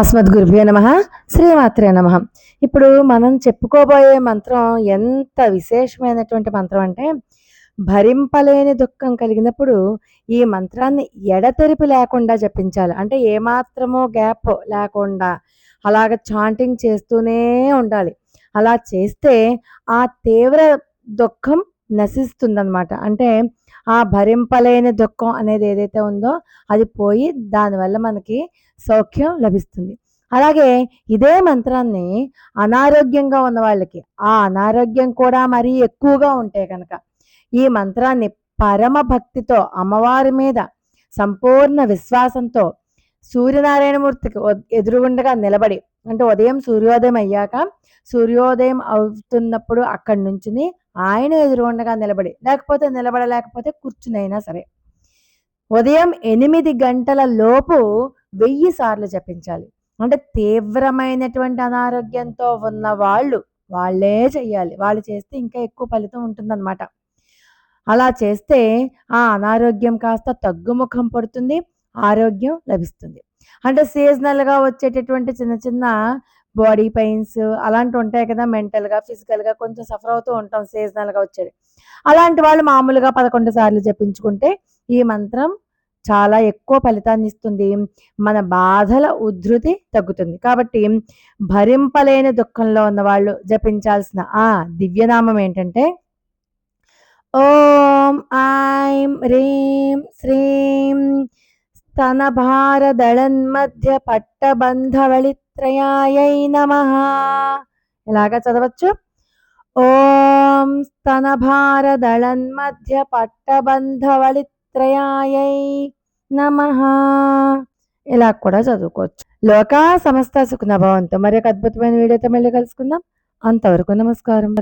అస్మద్ గురుభ్యో నమ. శ్రీమాత్రే నమ. ఇప్పుడు మనం చెప్పుకోబోయే మంత్రం ఎంత విశేషమైనటువంటి మంత్రం అంటే భరింపలేని దుఃఖం కలిగినప్పుడు ఈ మంత్రాన్ని ఎడతెరిపి లేకుండా జపించాలి. అంటే ఏమాత్రమో గ్యాప్ లేకుండా అలాగ చాంటింగ్ చేస్తూనే ఉండాలి. అలా చేస్తే ఆ తీవ్ర దుఃఖం నశిస్తుందన్నమాట. అంటే ఆ భరింపలేని దుఃఖం అనేది ఏదైతే ఉందో అది పోయి దానివల్ల మనకి సౌఖ్యం లభిస్తుంది. అలాగే ఇదే మంత్రాన్ని అనారోగ్యంగా ఉన్న వాళ్ళకి ఆ అనారోగ్యం కూడా మరీ ఎక్కువగా ఉంటే కనుక ఈ మంత్రాన్ని పరమ భక్తితో అమ్మవారి మీద సంపూర్ణ విశ్వాసంతో సూర్యనారాయణమూర్తికి ఎదురుగుండగా నిలబడి అంటే ఉదయం సూర్యోదయం అయ్యాక సూర్యోదయం అవుతున్నప్పుడు అక్కడి నుంచి ఆయన ఎదురుగుండగా నిలబడి లేకపోతే నిలబడలేకపోతే కూర్చునైనా సరే ఉదయం ఎనిమిది గంటల లోపు వెయ్యి సార్లు జపించాలి. అంటే తీవ్రమైనటువంటి అనారోగ్యంతో ఉన్న వాళ్ళు వాళ్ళే చెయ్యాలి. వాళ్ళు చేస్తే ఇంకా ఎక్కువ ఫలితం ఉంటుందన్నమాట. అలా చేస్తే ఆ అనారోగ్యం కాస్త తగ్గుముఖం పడుతుంది. ఆరోగ్యం లభిస్తుంది. అంటే సీజనల్గా వచ్చేటటువంటి చిన్న చిన్న బాడీ పెయిన్స్ అలాంటివి ఉంటాయి కదా మెంటల్గా ఫిజికల్గా కొంచెం సఫర్ అవుతూ ఉంటాం సీజనల్గా వచ్చేది. అలాంటి వాళ్ళు మామూలుగా పదకొండు సార్లు జపించుకుంటే ఈ మంత్రం చాలా ఎక్కువ ఫలితాన్ని ఇస్తుంది. మన బాధల ఉధృతి తగ్గుతుంది. కాబట్టి భరింపలేని దుఃఖంలో ఉన్న వాళ్ళు జపించాల్సిన ఆ దివ్యనామం ఏంటంటే ఓం ఐం రీం శ్రీం స్తనభారదళన్మధ్య పట్టబంధవళిత్రయాయై నమ ఇలాగా చదవచ్చు? ఓం స్తనభారదళన్మధ్య పట్టబంధవళిత్రయాయై నమ। ఇలా కూడా చదువుకోవచ్చు. లోకా సమస్త సుఖనభవంతో మరి ఒక అద్భుతమైన వీడియోతో మళ్ళీ కలుసుకుందాం. అంతవరకు నమస్కారం.